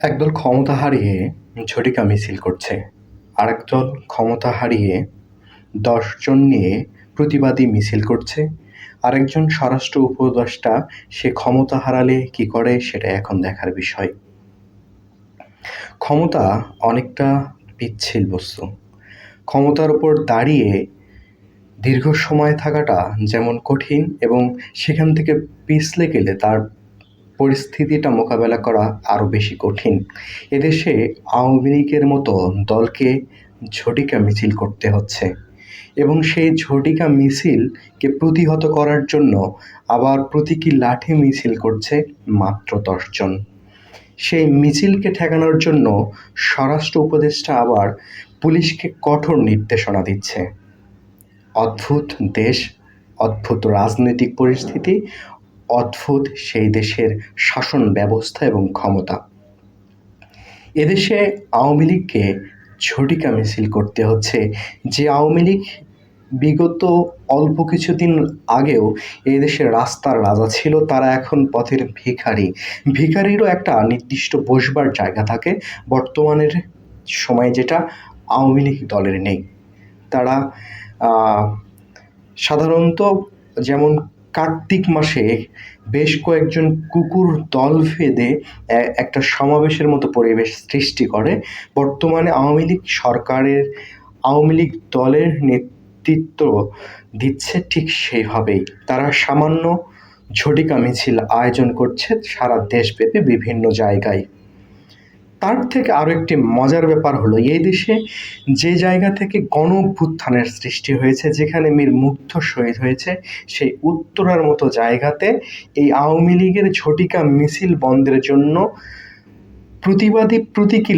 একদল ক্ষমতা হারিয়ে ঝটিকা মিছিল করছে। আরেক দল ক্ষমতা হারিয়ে দশজন নিয়ে প্রতিবাদী মিছিল করছে। আরেকজন স্বরাষ্ট্র উপদেষ্টা সে ক্ষমতা হারালে কি করে সেটা এখন দেখার বিষয়। ক্ষমতা অনেকটা পিচ্ছিল বস্তু। ক্ষমতার উপর দাঁড়িয়ে দীর্ঘ সময় থাকাটা যেমন কঠিন এবং সেখান থেকে পিছলে গেলে তার পরিস্থিতিটা মোকাবেলা করা আরও বেশি কঠিন। এদেশে আওয়ামী লীগের মতো দলকে ঝটিকা মিছিল করতে হচ্ছে এবং সেই ঝটিকা মিছিলকে প্রতিহত করার জন্য আবার প্রতীকী লাঠি মিছিল করছে মাত্র দশজন সেই মিছিলকে ঠেকানোর জন্য স্বরাষ্ট্র উপদেষ্টা আবার পুলিশকে কঠোর নির্দেশনা দিচ্ছে। অদ্ভুত দেশ, অদ্ভুত রাজনৈতিক পরিস্থিতি অদ্ভুত সেই দেশের শাসন ব্যবস্থা এবং ক্ষমতা। এদেশে আওয়ামী লীগকে ঝটিকা মিছিল করতে হচ্ছে। যে আওয়ামী লীগ বিগত অল্প কিছুদিন আগেও এই দেশের রাস্তার রাজা ছিল, তারা এখন পথের ভিখারি। ভিখারিরও একটা নির্দিষ্ট বসবার জায়গা থাকে। বর্তমানের সময় যেটা আওয়ামী লীগ দলের নেই। তারা সাধারণত যেমন কার্তিক মাসে বেশ কয়েকজন কুকুর দল ভেদে একটা সমাবেশের মতো পরিবেশ সৃষ্টি করে। বর্তমানে আওয়ামী লীগ সরকারের, আওয়ামী লীগ দলের নেতৃত্ব দিচ্ছে ঠিক সেইভাবেই। তারা সামান্য ঝটিকা মিছিল আয়োজন করছে সারা দেশব্যাপী বিভিন্ন জায়গায়। তার থেকে আরও একটি মজার ব্যাপার হলো, এই দেশে যে জায়গা থেকে গণ অভ্যুত্থানের সৃষ্টি হয়েছে, যেখানে মীর মুগ্ধ শহীদ হয়েছে, সেই উত্তরার মতো জায়গাতে এই আওয়ামী লীগের ঝটিকা মিছিল বন্ধের জন্য প্রতিবাদী প্রতীকী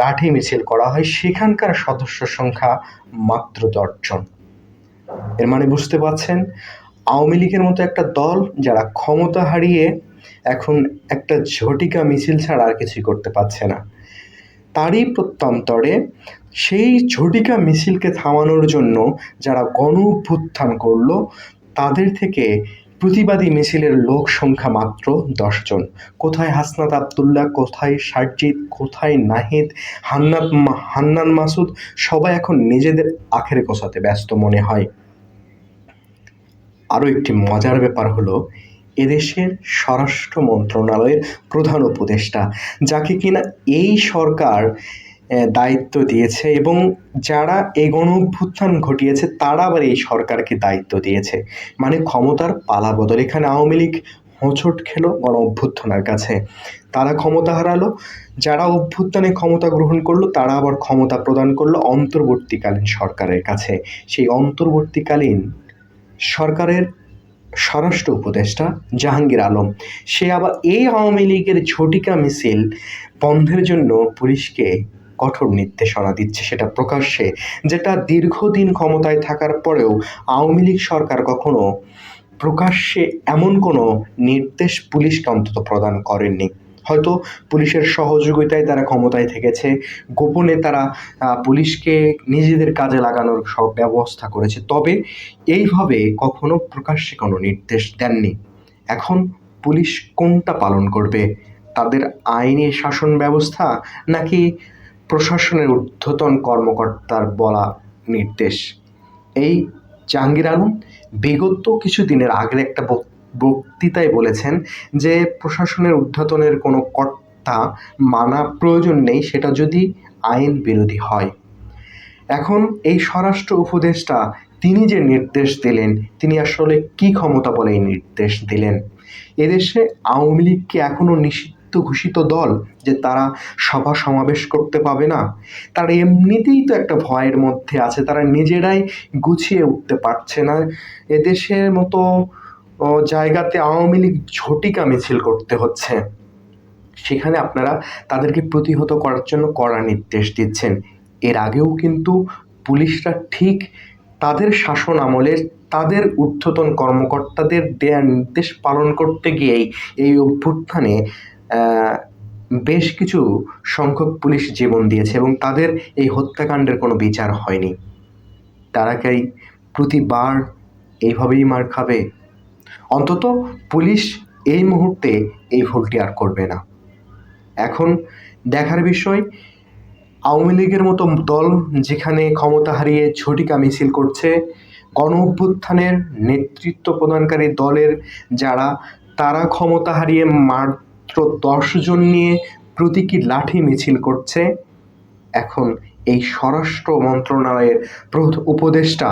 লাঠি মিছিল করা হয়। সেখানকার সদস্য সংখ্যা মাত্র দশজন। এর মানে বুঝতে পারছেন, আওয়ামী লীগের মতো একটা দল যারা ক্ষমতা হারিয়ে এখন একটা ঝটিকা মিছিল ছাড়া আর কিছুই করতে পারছে না। তারই প্রত্যন্তরে সেই ঝটিকা মিছিলকে থামানোর জন্য যারা গণ অভ্যুত্থান করল, তাদের থেকে প্রতিবাদী মিছিলের লোক সংখ্যা মাত্র দশজন কোথায় হাসনাত আবদুল্লাহ, কোথায় সারজিৎ কোথায় নাহিদ, হান্নাত হান্নান মাসুদ, সবাই এখন নিজেদের আখের গোছাতে ব্যস্ত মনে হয়। আরও একটি মজার ব্যাপার হলো এদেশের স্বরাষ্ট্র মন্ত্রণালয়ের প্রধান উপদেষ্টা, যাকে কিনা এই সরকার দায়িত্ব দিয়েছে এবং যারা এই গণ অভ্যুত্থান ঘটিয়েছে তারা আবার এই সরকারকে দায়িত্ব দিয়েছে। মানে ক্ষমতার পালা বদল। এখানে আওয়ামী লীগ হোঁচট খেলো গণ অভ্যুত্থানের কাছে। তারা ক্ষমতা হারালো, যারা অভ্যুত্থানে ক্ষমতা গ্রহণ করল তারা আবার ক্ষমতা প্রদান করল অন্তর্বর্তীকালীন সরকারের কাছে। সেই অন্তর্বর্তীকালীন সরকারের স্বরাষ্ট্র উপদেষ্টা জাহাঙ্গীর আলম। সে আবার এই আওয়ামী লীগের ঝটিকা মিছিল বন্ধের জন্য পুলিশকে কঠোর নির্দেশনা দিচ্ছে সেটা প্রকাশ্যে, যেটা দীর্ঘদিন ক্ষমতায় থাকার পরেও আওয়ামী লীগ সরকার কখনো প্রকাশ্যে এমন কোনো নির্দেশ পুলিশকে অন্তত প্রদান করেননি। হয়তো পুলিশের সহযোগিতায় তারা ক্ষমতায় থেকেছে। গোপনে তারা পুলিশকে নিজেদের কাজে লাগানোর সব ব্যবস্থা করেছে। তবে এইভাবে কখনো প্রকাশ্যে কোনো নির্দেশ দেননি। এখন পুলিশ কোনটা পালন করবে? তাদের আইনি শাসন ব্যবস্থা নাকি প্রশাসনের ঊর্ধ্বতন কর্মকর্তার বলা নির্দেশ? এই জাহাঙ্গীর আলম, বিগত কিছু দিনের আগের একটা বক্তৃতায় বলেছেন যে প্রশাসনের ঊর্ধ্বতনের কোনো কর্তা মানা প্রয়োজন নেই, সেটা যদি আইন বিরোধী হয়। এখন এই স্বরাষ্ট্র উপদেষ্টা তিনি যে নির্দেশ দিলেন, তিনি আসলে কি ক্ষমতা বলে এই নির্দেশ দিলেন? এদেশে আওয়ামী লীগকে এখনও নিষিদ্ধ ঘোষিত দল যে তারা সভা সমাবেশ করতে পাবে না? তারা এমনিতেই তো একটা ভয়ের মধ্যে আছে, তারা নিজেরাই গুছিয়ে উঠতে পারছে না। এদেশের মতো জায়গাতে আওয়ামী লীগ ঝটিকা মিছিল করতে হচ্ছে। সেখানে আপনারা তাদেরকে প্রতিহত করার জন্য কড়া নির্দেশ দিচ্ছেন। এর আগেও কিন্তু পুলিশরা ঠিক তাদের শাসন আমলে তাদের ঊর্ধ্বতন কর্মকর্তাদের দেয়া নির্দেশ পালন করতে গিয়েই এই অভ্যুত্থানে বেশ কিছু সংখ্যক পুলিশ জীবন দিয়েছে এবং তাদের এই হত্যাকাণ্ডের কোনো বিচার হয়নি। তারা কি প্রতিবার এইভাবেই মার খাবে? অন্তত পুলিশ এই মুহূর্তে এই ভুলটি আর করবে না। এখন দেখার বিষয়, আওয়ামী লীগের মতো দল যেখানে ক্ষমতা হারিয়ে ঝটিকা মিছিল করছে গণ অভ্যুত্থানের নেতৃত্ব প্রদানকারী দলের যারা, তারা ক্ষমতা হারিয়ে মাত্র দশজন নিয়ে প্রতীকী লাঠি মিছিল করছে। এখন এই স্বরাষ্ট্র মন্ত্রণালয়ের উপদেষ্টা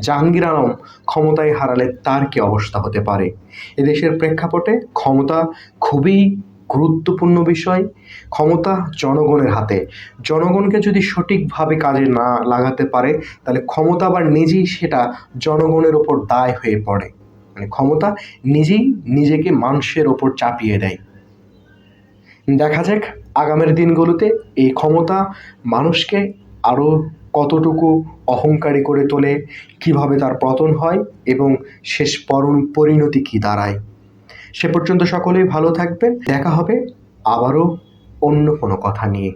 জাহাঙ্গীর আলম ক্ষমতায় হারালে তার কি অবস্থা হতে পারে? এদেশের প্রেক্ষাপটে ক্ষমতা খুবই গুরুত্বপূর্ণ বিষয়। ক্ষমতা জনগণের হাতে। জনগণকে যদি সঠিকভাবে কাজে না লাগাতে পারে, তাহলে ক্ষমতা আবার নিজেই সেটা জনগণের ওপর দায় হয়ে পড়ে। মানে ক্ষমতা নিজেই নিজেকে মানুষের ওপর চাপিয়ে দেয়। দেখা যাক আগামীর দিনগুলোতে এই ক্ষমতা মানুষকে আরও কতটুকু অহংকারী করে তোলে, কীভাবে তার পতন হয় এবং শেষ পরণ- পরিণতি কী দাঁড়ায়। সে পর্যন্ত সকলেই ভালো থাকবেন। দেখা হবে আবারও অন্য কোনো কথা নিয়ে।